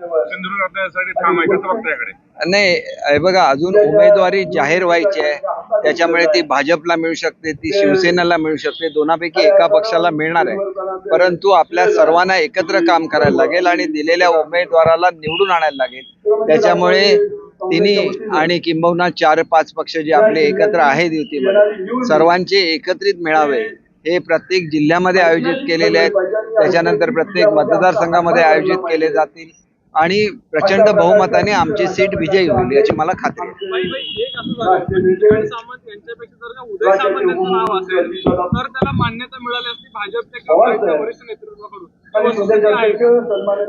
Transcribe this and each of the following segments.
सिंधुदुर्ग आपल्यासाठी ठाम आहे कसं बघताय नाही हे बघा अजून उमेदवारी जाहीर व्हायची आहे. त्याच्यामुळे ती भाजपला मिळू शकते ती शिवसेनेला मिळू शकते दोनापैकी एका पक्षाला मिळणार आहे. परंतु आपल्या सर्वांना एकत्र काम करायला लागेल आणि दिलेल्या उमेदवाराला निवडून आणायला लागेल. त्याच्यामुळे तिन्ही आणि किंबहुना चार पाच पक्ष जे आपले एकत्र आहेत युतीमध्ये सर्वांचे एकत्रित मेळावे हे प्रत्येक जिल्ह्यामध्ये आयोजित केलेले आहेत. त्याच्यानंतर प्रत्येक मतदारसंघामध्ये आयोजित केले जातील. आणि प्रचंड बहुमताने आमची सीट विजयी होईल याची मला खात्री ही?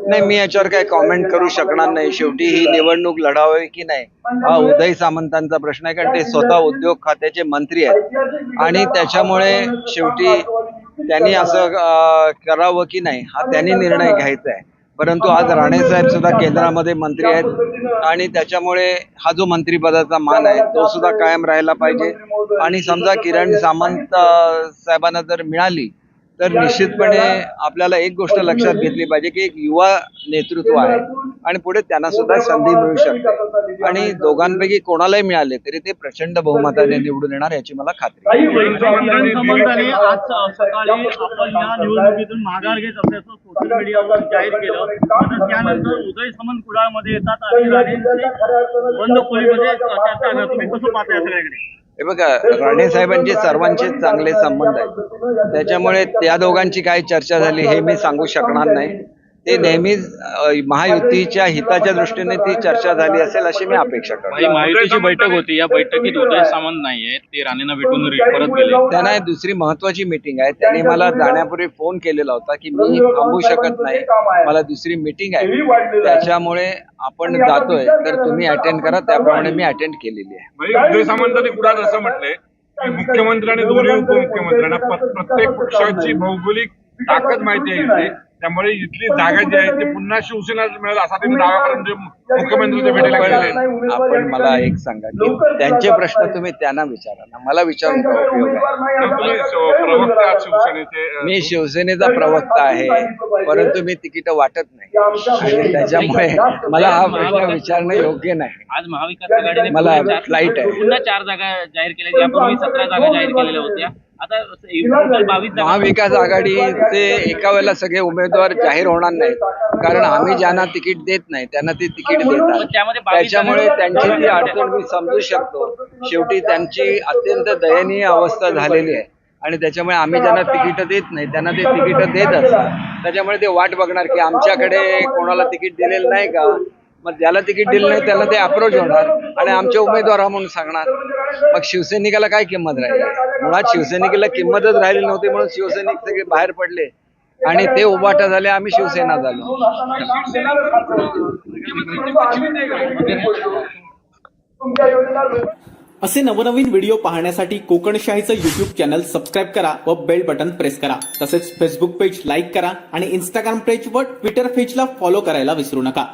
नाही मी याच्यावर काही कॉमेंट करू शकणार नाही. शेवटी ही निवडणूक लढावी की नाही? हा उदय सामंतांचा प्रश्न आहे कारण ते स्वतः उद्योग खात्याचे मंत्री आहेत. आणि त्याच्यामुळे शेवटी त्यांनी असं करावं की नाही हा त्यांनी निर्णय घ्यायचा आहे. परंतु आज राणे साहेब सुद्धा केंद्रामध्ये मंत्री आहेत आणि त्याच्यामुळे हा जो मंत्रिपदाचा मान आहे तो सुद्धा कायम राहिला पाहिजे. आणि समजा किरण सामंत साहेबांना जर मिळाली तर निश्चितपणे आपल्याला एक गोष्ट लक्षात घेतली पाहिजे की एक युवा नेतृत्व आहे. आणि पुढे त्यांना सुद्धा संधी मिळू शकते. आणि दोघांपैकी कोणालाही मिळाले तरी ते प्रचंड बहुमताने निवडून येणार याची मला खात्री आहे. किरण सामंतांनी आज सकाळी आपण या निवडणुकीतून माघार घेत असल्याचं सोशल मीडियावर जाहीर केलं. त्यानंतर उदय सामंत कुडाळमध्ये येतात आणि बंद खोलीमध्ये चर्चा करतात तुम्ही कसं पाहता या सगळ्याकडे? हे बघा राणे साहेबांचे सर्वांचे चांगले संबंध आहेत. त्याच्यामुळे त्या दोघांची काय चर्चा झाली हे मी सांगू शकणार नाही. ते नेहमीच महायुतीच्या हिताच्या दृष्टीने ती चर्चा झाली असेल अशी मी अपेक्षा करतो. महायुतीची बैठक होती. या बैठकीत उदय सामंत नाहीये ते राणेंना भेटून परत गेले. त्यांना दुसरी महत्वाची मीटिंग आहे. त्यांनी मला जाण्यापूर्वी फोन केलेला होता की मी थांबू शकत नाही. मला दुसरी मीटिंग आहे. त्याच्यामुळे आपण जातोय. तर तुम्ही अटेंड करा. त्याप्रमाणे मी अटेंड केलेली आहे. उदय सामंतांनी कुणाला असं म्हटलंय की मुख्यमंत्री आणि दोन्ही उपमुख्यमंत्र्यांना प्रत्येक पक्षाची भौगोलिक ताकद माहिती आहे त्यामुळे इथली जागा जी आहे ती पुन्हा शिवसेना मिळेल. असा त्यांनी दावा करून जे मुख्यमंत्र्यांच्या भेटीला गेलेले आहेत. आपण मला एक सांगा की त्यांचे प्रश्न तुम्ही त्यांना विचारा ना. मला विचारून काय उपयोग आहे? तर तुम्ही श- प्रवक्ते आहात शिवसेनेचे अं, मी शिवसेनेचा प्रवक्ता आहे परंतु मी तिकीट वाटत नाही. आणि त्याच्यामुळे मला हा प्रश्न विचारणं योग्य नाही. आज महाविकास आघाडीने मला पुन्हा चार- flight आहे. पुन्हा चार जागा जाहीर केल्या यापूर्वी सतरा जागा जाहीर केलेल्या होत्या. महाविकास आघाडीचे एका वेळेला सगळे उमेदवार जाहीर होणार नाहीत. कारण आम्ही ज्यांना तिकीट देत नाही त्यांना ते तिकीट देतात. त्याच्यामुळे त्यांची ती अडचण मी समजू शकतो. शेवटी त्यांची अत्यंत दयनीय अवस्था झालेली आहे. आणि त्याच्यामुळे आम्ही ज्यांना तिकीट देत नाही त्यांना ते तिकीट देत असतात त्याच्यामुळे ते वाट बघणार की आमच्याकडे कोणाला तिकीट दिलेलं नाही का? मग ज्याला तिकीट दिलं नाही त्याला ते अप्रोच होणार. आणि आमचे उमेदवार म्हणून सांगणार. मग शिवसैनिकाला काय किंमत राहिली? मुळात शिवसैनिकेला किंमतच राहिली नव्हती म्हणून शिवसैनिक सगळे बाहेर पडले. आणि ते उभाटा झाले आम्ही शिवसेना झालो. असे नवनवीन व्हिडिओ पाहण्यासाठी कोकणशाहीचं युट्यूब चॅनल सबस्क्राईब करा व बेल बटन प्रेस करा. तसेच फेसबुक पेज लाईक करा आणि इंस्टाग्राम पेज व ट्विटर पेजला फॉलो करायला विसरू नका.